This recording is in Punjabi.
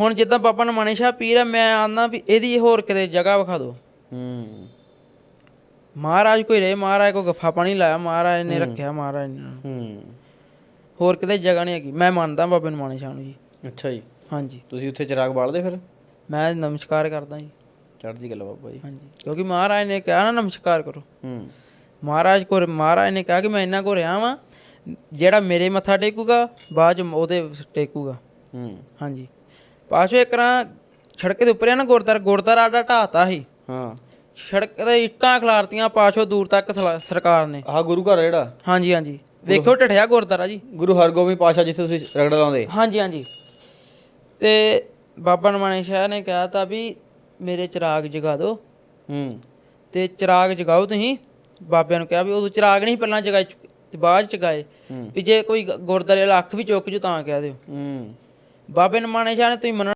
ਹੁਣ ਜਿੱਦਾਂ ਬਾਬਾ ਨਮਾਣੇ ਸ਼ਾਹ ਪੀਰ ਆ ਮੈਂ ਆਨਾ ਵੀ ਇਹਦੀ ਹੋਰ ਕਿਤੇ ਜਗ੍ਹਾ ਵਿਖਾ ਦਿਓ। ਹੂੰ। ਮਹਾਰਾਜ ਕੋਈ ਰਹੇ ਮਹਾਰਾਜ ਕੋ ਗੱਫਾ ਪਾਣੀ ਲਾਇਆ ਮਹਾਰਾਜ ਨੇ ਰੱਖਿਆ ਮਹਾਰਾਜ ਨੇ। ਹੂੰ। ਹੋਰ ਕਿਤੇ ਜਗ੍ਹਾ ਨਹੀਂ ਹੈਗੀ। ਮੈਂ ਮੰਨਦਾ ਬਾਬੇ ਨਮਾਣੇ ਸ਼ਾਹ ਨੂੰ ਜੀ। ਅੱਛਾ ਜੀ। ਹਾਂਜੀ। ਤੁਸੀਂ ਉੱਥੇ ਚਿਰਾਗ ਬਾਲਦੇ ਫਿਰ? ਮੈਂ ਨਮਸਕਾਰ ਕਰਦਾ ਜੀ। ਚੜ੍ਹਦੀ ਗੱਲ ਬਾਬਾ ਜੀ। ਹਾਂਜੀ। ਕਿਉਂਕਿ ਮਹਾਰਾਜ ਨੇ ਕਿਹਾ ਨਾ ਨਮਸਕਾਰ ਕਰੋ। ਹੂੰ। ਮਹਾਰਾਜ ਕੋ ਮਹਾਰਾਜ ਨੇ ਕਿਹਾ ਕਿ ਮੈਂ ਇਹਨਾਂ ਕੋ ਰਿਹਾ ਵਾਂ ਜਿਹੜਾ ਮੇਰੇ ਮੱਥਾ ਟੇਕੂਗਾ ਬਾਅਦ ਚ ਉਹਦੇ ਟੇਕੂਗਾ। ਹੂੰ। ਹਾਂਜੀ। ਪਾਛੋ ਇੱਕ ਨਾ ਸੜਕ ਦੇ ਉੱਪਰ ਨਾ ਗੁਰਦਾਰ ਗੁਰਦਾਰਾ ਆਡਾ ਢਾਤਾ ਸੀ। ਹਾਂ। ਸੜਕ ਦੇ ਇੱਟਾਂ ਖਿਲਾਰਤੀਆਂ ਪਾਛੋ ਦੂਰ ਤੱਕ ਸਲਾ- ਸਰਕਾਰ ਨੇ। ਆਹ ਗੁਰੂ ਘਰ ਆ ਜਿਹੜਾ? ਹਾਂਜੀ ਹਾਂਜੀ। ਵੇਖੋ ਢਠਿਆ ਗੁਰਦਾਰਾ ਜੀ। ਗੁਰੂ ਹਰਗੋਬਿੰਦ ਪਾਸ਼ਾ ਜਿੱਥੇ ਤੁਸੀਂ ਰਗੜਾ ਲਾਉਂਦੇ। ਹਾਂਜੀ ਹਾਂਜੀ। ਤੇ ਬਾਬਾ ਨਮਾਣੇ ਸ਼ਾਹ ਨੇ ਕਿਹਾ ਤਾਂ ਵੀ ਮੇਰੇ ਚਿਰਾਗ ਜਗਾ ਦਿਓ। ਹੂੰ। ਤੇ ਚਿਰਾਗ ਜਗਾਓ ਤੁਸੀਂ। ਬਾਬਿਆਂ ਨੂੰ ਕਿਹਾ ਵੀ ਉਦੋਂ ਚਿਰਾਗ ਨਹੀਂ ਪਹਿਲਾਂ ਜਗਾਏ ਚੁੱਕੇ ਤੇ ਬਾਅਦ ਚ ਜਗਾਏ। ਵੀ ਜੇ ਕੋਈ ਗ- ਗੁਰਦਾਰੇ ਵਾਲਾ ਅੱਖ ਵੀ ਚੁੱਕ ਜੂ ਤਾਂ ਕਹਿ ਦਿਓ। ਹੂੰ। ਬਾਬੇ ਨਮਾਣੇ ਸ਼ਾਹ ਨੇ ਤੁਸੀਂ ਮੰਨਣਾ